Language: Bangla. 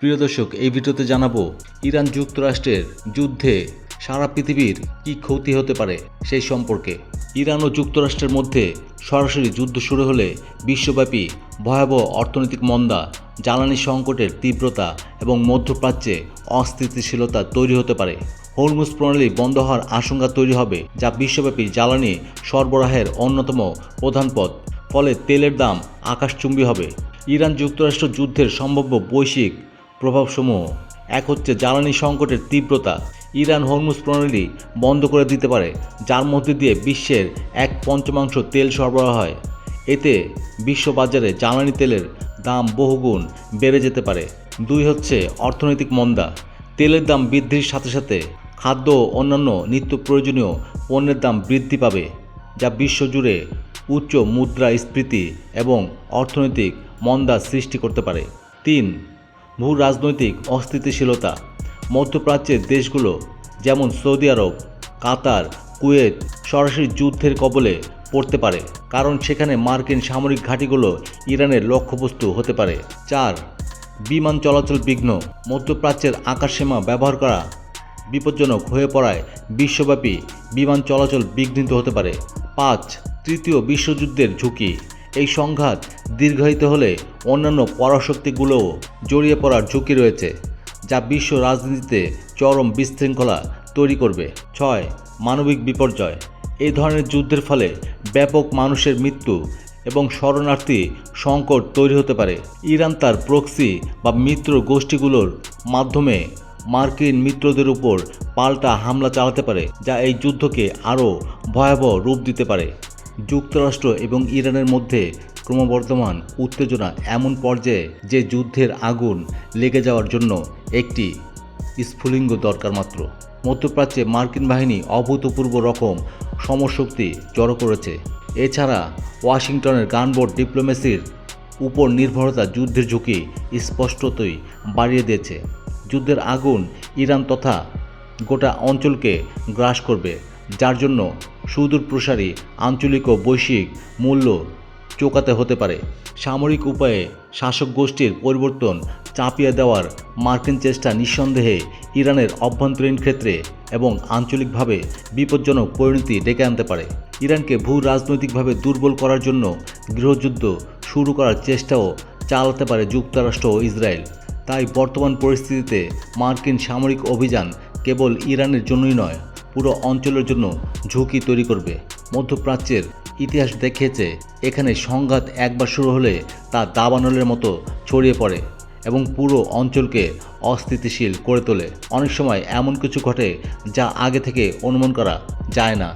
প্রিয় দর্শক, এই ভিডিওতে জানাব, ইরান যুক্তরাষ্ট্রের যুদ্ধে সারা পৃথিবীর কি ক্ষতি হতে পারে সেই সম্পর্কে। ইরান ও যুক্তরাষ্ট্রের মধ্যে সরাসরি যুদ্ধ শুরু হলে বিশ্বব্যাপী ভয়াবহ অর্থনৈতিক মন্দা, জ্বালানি সংকটের তীব্রতা এবং মধ্যপ্রাচ্যে অস্থিতিশীলতা তৈরি হতে পারে। হরমুজ প্রণালী বন্ধ হওয়ার আশঙ্কা তৈরি হবে, যা বিশ্বব্যাপী জ্বালানি সরবরাহের অন্যতম প্রধান পথ। ফলে তেলের দাম আকাশচুম্বী হবে। ইরান যুক্তরাষ্ট্র যুদ্ধের সম্ভাব্য বৈশ্বিক প্রভাবসমূহ। এক হচ্ছে জ্বালানি সংকটের তীব্রতা। ইরান হরমুজ প্রণালী বন্ধ করে দিতে পারে, যার মধ্যে দিয়ে বিশ্বের এক পঞ্চমাংশ তেল সরবরাহ হয়। এতে বিশ্ববাজারে জ্বালানি তেলের দাম বহুগুণ বেড়ে যেতে পারে। দুই হচ্ছে অর্থনৈতিক মন্দা। তেলের দাম বৃদ্ধির সাথে সাথে খাদ্য ও অন্যান্য নিত্য প্রয়োজনীয় পণ্যের দাম বৃদ্ধি পাবে, যা বিশ্বজুড়ে উচ্চ মুদ্রাস্ফীতি এবং অর্থনৈতিক মন্দা সৃষ্টি করতে পারে। তিন ভূ রাজনৈতিক অস্থিতিশীলতা। মধ্যপ্রাচ্যের দেশগুলো যেমন সৌদি আরব, কাতার, কুয়েত সরাসরি যুদ্ধের কবলে পড়তে পারে, কারণ সেখানে মার্কিন সামরিক ঘাঁটিগুলো ইরানের লক্ষ্যবস্তু হতে পারে। চার, বিমান চলাচল বিঘ্ন। মধ্যপ্রাচ্যের আকাশসীমা ব্যবহার করা বিপজ্জনক হয়ে পড়ায় বিশ্বব্যাপী বিমান চলাচল বিঘ্নিত হতে পারে। পাঁচ, তৃতীয় বিশ্বযুদ্ধের ঝুঁকি। এই সংঘাত দীর্ঘায়িত হলে অন্যান্য পরাশক্তিগুলোও জড়িয়ে পড়ার ঝুঁকি রয়েছে, যা বিশ্ব রাজনীতিতে চরম বিশৃঙ্খলা তৈরি করবে। ছয়, মানবিক বিপর্যয়। এই ধরনের যুদ্ধের ফলে ব্যাপক মানুষের মৃত্যু এবং শরণার্থী সংকট তৈরি হতে পারে। ইরান তার প্রক্সি বা মিত্র গোষ্ঠীগুলোর মাধ্যমে মার্কিন মিত্রদের উপর পাল্টা হামলা চালাতে পারে, যা এই যুদ্ধকে আরও ভয়াবহ রূপ দিতে পারে। যুক্তরাষ্ট্র এবং ইরানের মধ্যে ক্রমবর্ধমান উত্তেজনা এমন পর্যায়ে যে যুদ্ধের আগুন লেগে যাওয়ার জন্য একটি স্ফুলিঙ্গ দরকার মাত্র। মধ্যপ্রাচ্যে মার্কিন বাহিনী অভূতপূর্ব রকম সমশক্তি জড়ো করেছে। এছাড়া ওয়াশিংটনের গানবোর্ড ডিপ্লোমেসির উপর নির্ভরতা যুদ্ধের ঝুঁকি স্পষ্টতই বাড়িয়ে দিয়েছে। যুদ্ধের আগুন ইরান তথা গোটা অঞ্চলকে গ্রাস করবে। যার জন্য সুদূর প্রসারী, আঞ্চলিক ও বৈশ্বিক মূল্য চোকাতে হতে পারে। সামরিক উপায়ে শাসক গোষ্ঠীর পরিবর্তন চাপিয়ে দেওয়ার মার্কিন চেষ্টা নিঃসন্দেহে ইরানের অভ্যন্তরীণ ক্ষেত্রে এবং আঞ্চলিকভাবে বিপজ্জনক পরিণতি ডেকে আনতে পারে। ইরানকে ভূ রাজনৈতিকভাবে দুর্বল করার জন্য গৃহযুদ্ধ শুরু করার চেষ্টাও চালাতে পারে যুক্তরাষ্ট্র ও ইসরায়েল। তাই বর্তমান পরিস্থিতিতে মার্কিন সামরিক অভিযান কেবল ইরানের জন্যই নয় পুরো অঞ্চলের জন্য ঝুঁকি তৈরি করবে। মধ্যপ্রাচ্যের ইতিহাস দেখিয়েছে, এখানে সংঘাত একবার শুরু হলে তা দাবানলের মতো ছড়িয়ে পড়ে এবং পুরো অঞ্চলকে অস্থিতিশীল করে তোলে। অনেক সময় এমন কিছু ঘটে যা আগে থেকে অনুমান করা যায় না।